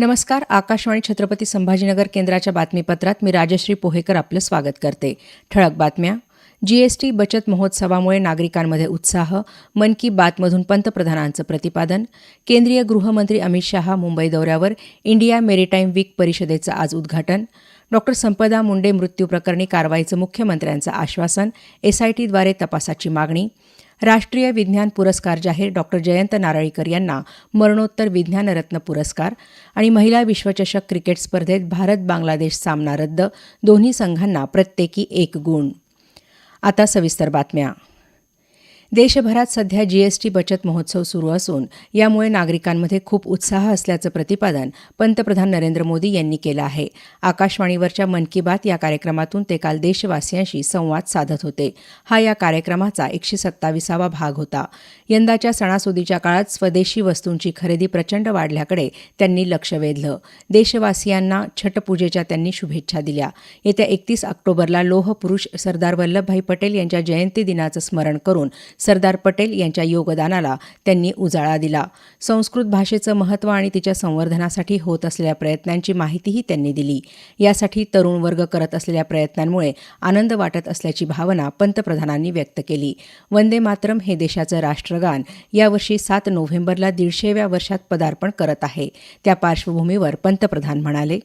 नमस्कार आकाशवाणी छत्रपती संभाजीनगर केंद्राच्या बातमीपत्रात मी राजश्री पोहेकर आपलं स्वागत करते. ठळक बातम्या. जीएसटी बचत महोत्सवामुळे नागरिकांमध्ये उत्साह मन की बातमधून पंतप्रधानांचं प्रतिपादन. केंद्रीय गृहमंत्री अमित शहा मुंबई दौऱ्यावर इंडिया मेरीटाईम वीक परिषदेचं आज उद्घाटन. डॉक्टर संपदा मुंडे मृत्यू प्रकरणी कारवाईचं मुख्यमंत्र्यांचं आश्वासन. एसआयटीद्वारे तपासाची मागणी. राष्ट्रीय विज्ञान पुरस्कार जाहीर डॉक्टर जयंत नारळीकर यांना मरणोत्तर विज्ञानरत्न पुरस्कार आणि महिला विश्वचषक क्रिकेट स्पर्धेत भारत बांगलादेश सामना रद्द दोन्ही संघांना प्रत्येकी एक गुण. आता सविस्तर बातम्या. देशभरात सध्या जीएसटी बचत महोत्सव सुरू असून यामुळे नागरिकांमध्ये खूप उत्साह असल्याचं प्रतिपादन पंतप्रधान नरेंद्र मोदी यांनी केलं आहे. आकाशवाणीवरच्या मन की बात या कार्यक्रमातून ते काल देशवासियांशी संवाद साधत होते. हा या कार्यक्रमाचा एकशे सत्तावीसावा भाग होता. यंदाच्या सणासुदीच्या काळात स्वदेशी वस्तूंची खरेदी प्रचंड वाढल्याकडे त्यांनी लक्ष वेधलं. देशवासियांना छटपूजेच्या त्यांनी शुभेच्छा दिल्या. येत्या एकतीस ऑक्टोबरला लोह पुरुष सरदार वल्लभभाई पटेल यांच्या जयंती दिनाचं स्मरण करून सरदार पटेल यांच्या योगदानाला त्यांनी उजाळा दिला. संस्कृत भाषेचं महत्त्व आणि तिच्या संवर्धनासाठी होत असलेल्या प्रयत्नांची माहितीही त्यांनी दिली. यासाठी तरुण वर्ग करत असलेल्या प्रयत्नांमुळे आनंद वाटत असल्याची भावना पंतप्रधानांनी व्यक्त केली. वंदे मातरम हे देशाचं राष्ट्रगान यावर्षी सात नोव्हेंबरला दीडशेव्या वर्षात पदार्पण करत आहे. त्या पार्श्वभूमीवर पंतप्रधान म्हणाले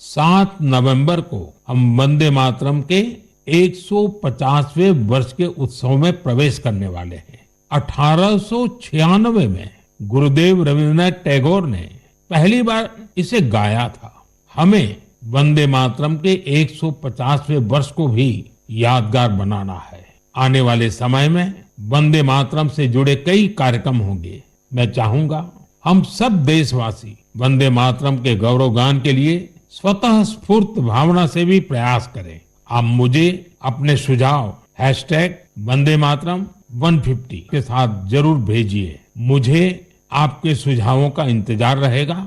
सात नवंबर को हम वंदे मातरम के 150वें वर्ष के उत्सव में प्रवेश करने वाले हैं। 1896 में गुरुदेव रविन्द्रनाथ टैगोर ने पहली बार इसे गाया था। हमें वंदे मातरम के 150वें वर्ष को भी यादगार बनाना है। आने वाले समय में वंदे मातरम से जुड़े कई कार्यक्रम होंगे। मैं चाहूँगा हम सब देशवासी वंदे मातरम के गौरवगान के लिए स्वतः स्फूर्त भावना से भी प्रयास करें। आप मुझे अपने सुझाव हैशटैग वंदे मातरम 150 के साथ जरूर भेजिए। मुझे आपके सुझावों का इंतजार रहेगा।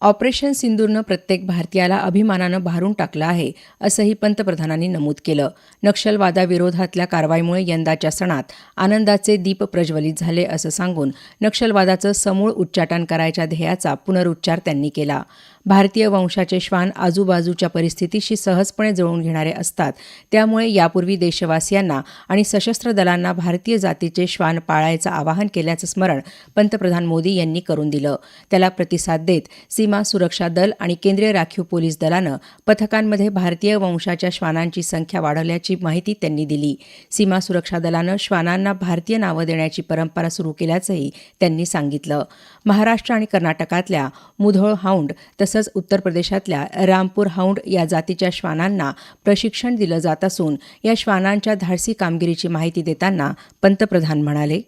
ऑपरेशन सिंदूरनं प्रत्येक भारतीयाला अभिमानानं भारून टाकलं आहे असंही पंतप्रधानांनी नमूद केलं. नक्षलवादाविरोधातल्या कारवाईमुळे यंदाच्या सणात आनंदाचे दीप प्रज्वलित झाले असं सांगून नक्षलवादाचं समूळ उच्चाटन करायच्या ध्येयाचा पुनरुच्चार त्यांनी केला. भारतीय वंशाचे श्वान आजूबाजूच्या परिस्थितीशी सहजपणे जुळवून घेणारे असतात. त्यामुळे यापूर्वी देशवासियांना आणि सशस्त्र दलांना भारतीय जातीचे श्वान पाळायचं आवाहन केल्याचं स्मरण पंतप्रधान मोदी यांनी करून दिलं. त्याला प्रतिसाद देत सीमा सुरक्षा दल आणि केंद्रीय राखीव पोलीस दलानं पथकांमध्ये भारतीय वंशाच्या श्वानांची संख्या वाढवल्याची माहिती त्यांनी दिली. सीमा सुरक्षा दलानं श्वानांना भारतीय नावं देण्याची परंपरा सुरू केल्याचंही त्यांनी सांगितलं. महाराष्ट्र आणि कर्नाटकातल्या मुधोळ हाऊंड तसंच उत्तर प्रदेशातल्या रामपूर हाऊंड या जातीच्या श्वानांना प्रशिक्षण दिलं जात असून या श्वानांच्या धाडसी कामगिरीची माहिती देताना पंतप्रधान म्हणाले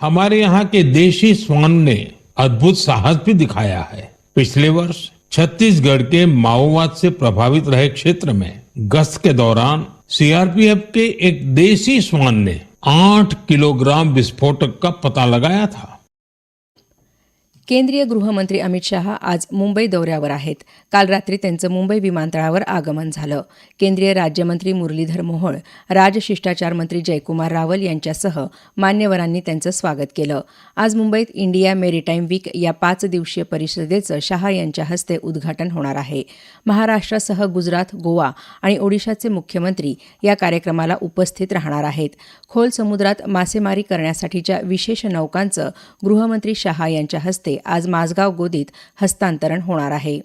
हमारे यहाँ के देशी श्वान ने अद्भुत साहस भी दिखाया है। पिछले वर्ष छत्तीसगढ़ के माओवाद से प्रभावित रहे क्षेत्र में गश्त के दौरान सीआरपीएफ के एक देसी श्वान ने आठ किलोग्राम विस्फोटक का पता लगाया था। केंद्रीय गृहमंत्री अमित शहा आज मुंबई दौऱ्यावर आहेत. काल रात्री त्यांचं मुंबई विमानतळावर आगमन झालं. केंद्रीय राज्यमंत्री मुरलीधर मोहोळ राजशिष्टाचार मंत्री जयकुमार रावल यांच्यासह मान्यवरांनी त्यांचं स्वागत केलं. आज मुंबईत इंडिया मेरीटाईम वीक या पाच दिवसीय परिषदेचं शहा यांच्या हस्ते उद्घाटन होणार आहे. महाराष्ट्रासह गुजरात गोवा आणि ओडिशाचे मुख्यमंत्री या कार्यक्रमाला उपस्थित राहणार आहेत. खोल समुद्रात मासेमारी करण्यासाठीच्या विशेष नौकांचं गृहमंत्री शहा यांच्या हस्ते आज माझगाव गोदीत हस्तांतरण होणार आहे.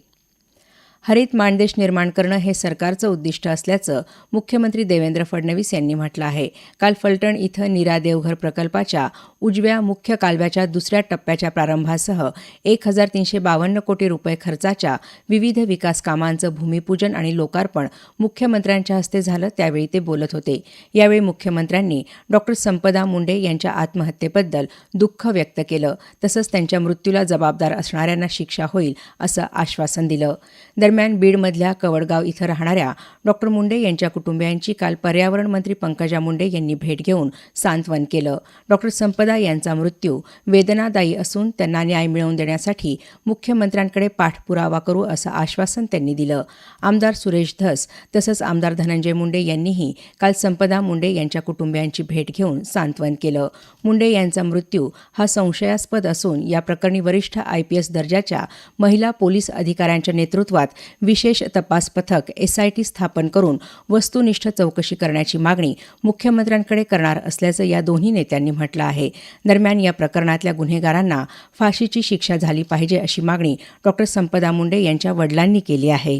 हरित माणदेश निर्माण करणं हे सरकारचं उद्दिष्ट असल्याचं मुख्यमंत्री देवेंद्र फडणवीस यांनी म्हटलं आहे. काल फलटण इथं नीरा देवघर प्रकल्पाच्या उजव्या मुख्य कालव्याच्या दुसऱ्या टप्प्याच्या प्रारंभासह एक हजार तीनशे बावन्न कोटी रुपये खर्चाच्या विविध विकास कामांचं भूमिपूजन आणि लोकार्पण मुख्यमंत्र्यांच्या हस्ते झालं त्यावेळी ते बोलत होते. यावेळी मुख्यमंत्र्यांनी डॉक्टर संपदा मुंडे यांच्या आत्महत्येबद्दल दुःख व्यक्त केलं तसंच त्यांच्या मृत्यूला जबाबदार असणाऱ्यांना शिक्षा होईल असं आश्वासन दिलं. दरम्यान बीडमधल्या कवडगाव इथं राहणाऱ्या डॉक्टर मुंडे यांच्या कुटुंबियांची काल पर्यावरण मंत्री पंकजा मुंडे यांनी भेट घेऊन सांत्वन केलं. डॉक्टर संपदा यांचा मृत्यू वेदनादायी असून त्यांना न्याय मिळवून देण्यासाठी मुख्यमंत्र्यांकडे पाठपुरावा करू असं आश्वासन त्यांनी दिलं. आमदार सुरेश धस तसंच आमदार धनंजय मुंडे यांनीही काल संपदा मुंडे यांच्या कुटुंबियांची भेट घेऊन सांत्वन केलं. मुंडे यांचा मृत्यू हा संशयास्पद असून या प्रकरणी वरिष्ठ आयपीएस दर्जाच्या महिला पोलीस अधिकाऱ्यांच्या नेतृत्वात विशेष तपास पथक एसआयटी स्थापन करून वस्तुनिष्ठ चौकशी करण्याची मागणी मुख्यमंत्र्यांकडे करणार असल्याचं या दोन्ही नेत्यांनी म्हटलं आहे. दरम्यान या प्रकरणातल्या गुन्हेगारांना फाशीची शिक्षा झाली पाहिजे अशी मागणी डॉक्टर संपदा मुंडे यांच्या वडिलांनी केली आहे.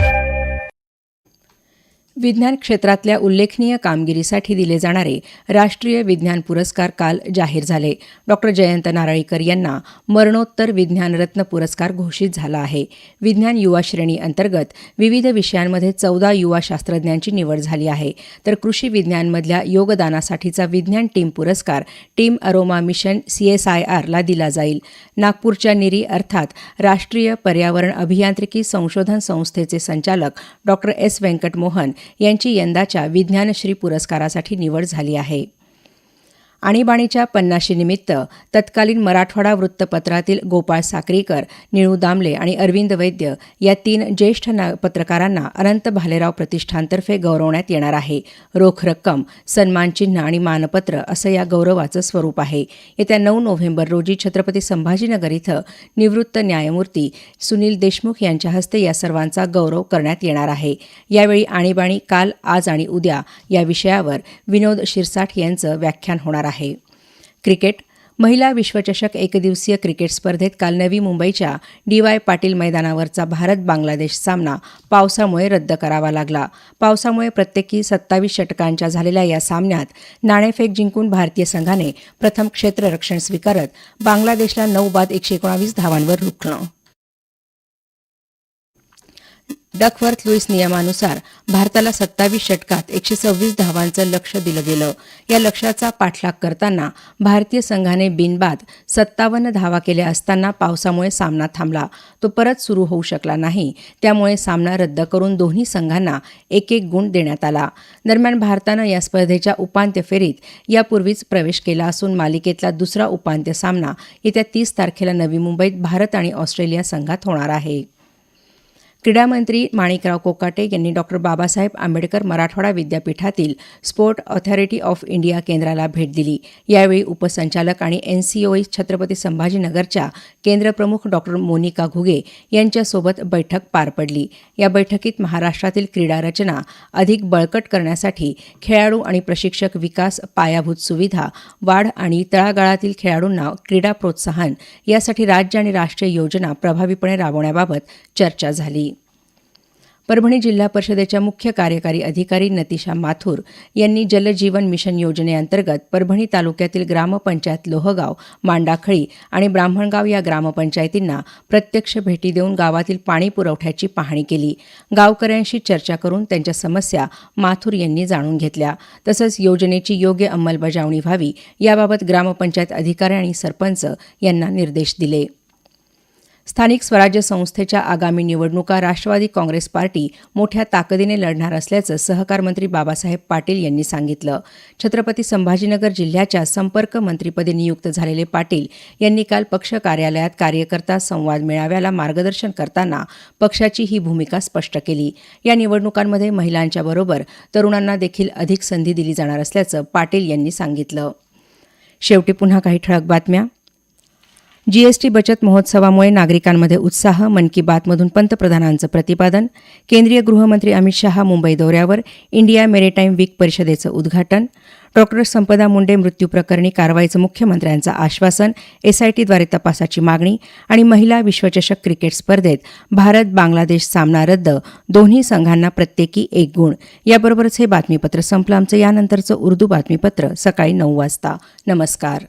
विज्ञान क्षेत्रातल्या उल्लेखनीय कामगिरीसाठी दिले जाणारे राष्ट्रीय विज्ञान पुरस्कार काल जाहीर झाले. डॉक्टर जयंत नारळीकर यांना मरणोत्तर विज्ञानरत्न पुरस्कार घोषित झाला आहे. विज्ञान युवा श्रेणी अंतर्गत विविध विषयांमध्ये चौदा युवा शास्त्रज्ञांची निवड झाली आहे. तर कृषी विज्ञानमधल्या योगदानासाठीचा विज्ञान टीम पुरस्कार टीम अरोमा मिशन सीएसआयआरला दिला जाईल. नागपूरच्या निरी अर्थात राष्ट्रीय पर्यावरण अभियांत्रिकी संशोधन संस्थेचे संचालक डॉक्टर एस. व्यंकटमोहन यांची यंदाच्या विज्ञानश्री पुरस्कारासाठी निवड झाली आहे. आणीबाणीच्या पन्नाशीनिमित्त तत्कालीन मराठवाडा वृत्तपत्रातील गोपाळ साक्रीकर निळू दामले आणि अरविंद वैद्य या तीन ज्येष्ठ ना पत्रकारांना अनंत भालेराव प्रतिष्ठानतर्फे गौरवण्यात येणार आहे. रोख रक्कम सन्मानचिन्ह आणि मानपत्र असं या गौरवाचं स्वरूप आहे. येत्या नऊ नोव्हेंबर रोजी छत्रपती संभाजीनगर इथं निवृत्त न्यायमूर्ती सुनील देशमुख यांच्या हस्ते या सर्वांचा गौरव करण्यात येणार आहे. यावेळी आणीबाणी काल आज आणि उद्या या विषयावर विनोद शिरसाठ यांचं व्याख्यान होणार आहे. क्रिकेट महिला विश्वचषक एकदिवसीय क्रिकेट स्पर्धेत काल नवी मुंबईच्या डी वाय पाटील मैदानावरचा भारत बांगलादेश सामना पावसामुळे रद्द करावा लागला. पावसामुळे प्रत्येकी सत्तावीस षटकांच्या झालेल्या या सामन्यात नाणेफेक जिंकून भारतीय संघाने प्रथम क्षेत्ररक्षण स्वीकारत बांगलादेशला नऊ बाद एकशे एकोणावीस धावांवर रोखलं डकवर्थ लुईस नियमानुसार भारताला सत्तावीस षटकात एकशे सव्वीस धावांचं लक्ष दिलं गेलं. या लक्ष्याचा पाठलाग करताना भारतीय संघाने बिनबाद सत्तावन्न धावा केल्या असताना पावसामुळे सामना थांबला. तो परत सुरू होऊ शकला नाही. त्यामुळे सामना रद्द करून दोन्ही संघांना एक एक गुण देण्यात आला. दरम्यान भारतानं या स्पर्धेच्या उपांत्य फेरीत यापूर्वीच प्रवेश केला असून मालिकेतला दुसरा उपांत्य सामना येत्या तीस तारखेला नवी मुंबईत भारत आणि ऑस्ट्रेलिया संघात होणार आहे. क्रीडामंत्री माणिकराव कोकाटे यांनी डॉक्टर बाबासाहेब आंबेडकर मराठवाडा विद्यापीठातील स्पोर्ट ऑथॉरिटी ऑफ इंडिया केंद्राला भेट दिली. यावेळी उपसंचालक आणि एनसीओई छत्रपती संभाजीनगरच्या केंद्रप्रमुख डॉक्टर मोनिका घुगे यांच्यासोबत बैठक पार पडली. या बैठकीत महाराष्ट्रातील क्रीडा रचना अधिक बळकट करण्यासाठी खेळाडू आणि प्रशिक्षक विकास पायाभूत सुविधा वाढ आणि तळागाळातील खेळाडूंना क्रीडा प्रोत्साहन यासाठी राज्य आणि राष्ट्रीय योजना प्रभावीपणे राबवण्याबाबत चर्चा झाली. परभणी जिल्हा परिषदेच्या मुख्य कार्यकारी अधिकारी नतिशा माथुर यांनी जलजीवन मिशन योजनेअंतर्गत परभणी तालुक्यातील ग्रामपंचायत लोहगाव मांडाखळी आणि ब्राह्मणगाव या ग्रामपंचायतींना प्रत्यक्ष भेटी देऊन गावातील पाणी पुरवठ्याची पाहणी केली. गावकऱ्यांशी चर्चा करून त्यांच्या समस्या माथुर यांनी जाणून घेतल्या. तसंच योजनेची योग्य अंमलबजावणी व्हावी याबाबत ग्रामपंचायत अधिकारी आणि सरपंच यांना निर्देश दिले. स्थानिक स्वराज्य संस्थेच्या आगामी निवडणुका राष्ट्रवादी काँग्रेस पार्टी मोठ्या ताकदीने लढणार असल्याचं सहकार मंत्री बाबासाहेब पाटील यांनी सांगितलं. छत्रपती संभाजीनगर जिल्ह्याच्या संपर्क मंत्रीपदी नियुक्त झालेले पाटील यांनी काल पक्ष कार्यालयात कार्यकर्ता संवाद मेळाव्याला मार्गदर्शन करताना पक्षाची ही भूमिका स्पष्ट केली. या निवडणुकांमध्ये महिलांच्या बरोबर तरुणांना देखील अधिक संधी दिली जाणार असल्याचं पाटील यांनी सांगितलं. शेवटी पुन्हा काही ठळक बातम्या. जीएसटी बचत महोत्सवामुळे नागरिकांमध्ये उत्साह मन की बातमधून पंतप्रधानांचं प्रतिपादन केंद्रीय गृहमंत्री अमित शहा मुंबई दौऱ्यावर इंडिया मेरीटाईम वीक परिषदेचं उद्घाटन डॉक्टर संपदा मुंडे मृत्यू प्रकरणी कारवाईचं मुख्यमंत्र्यांचं आश्वासन एसआयटीद्वारे तपासाची मागणी आणि महिला विश्वचषक क्रिकेट स्पर्धेत भारत बांगलादेश सामना रद्द दोन्ही संघांना प्रत्येकी एक गुण. याबरोबरच हे बातमीपत्र संपलं. आमचं यानंतरचं उर्दू बातमीपत्र सकाळी नऊ वाजता. नमस्कार.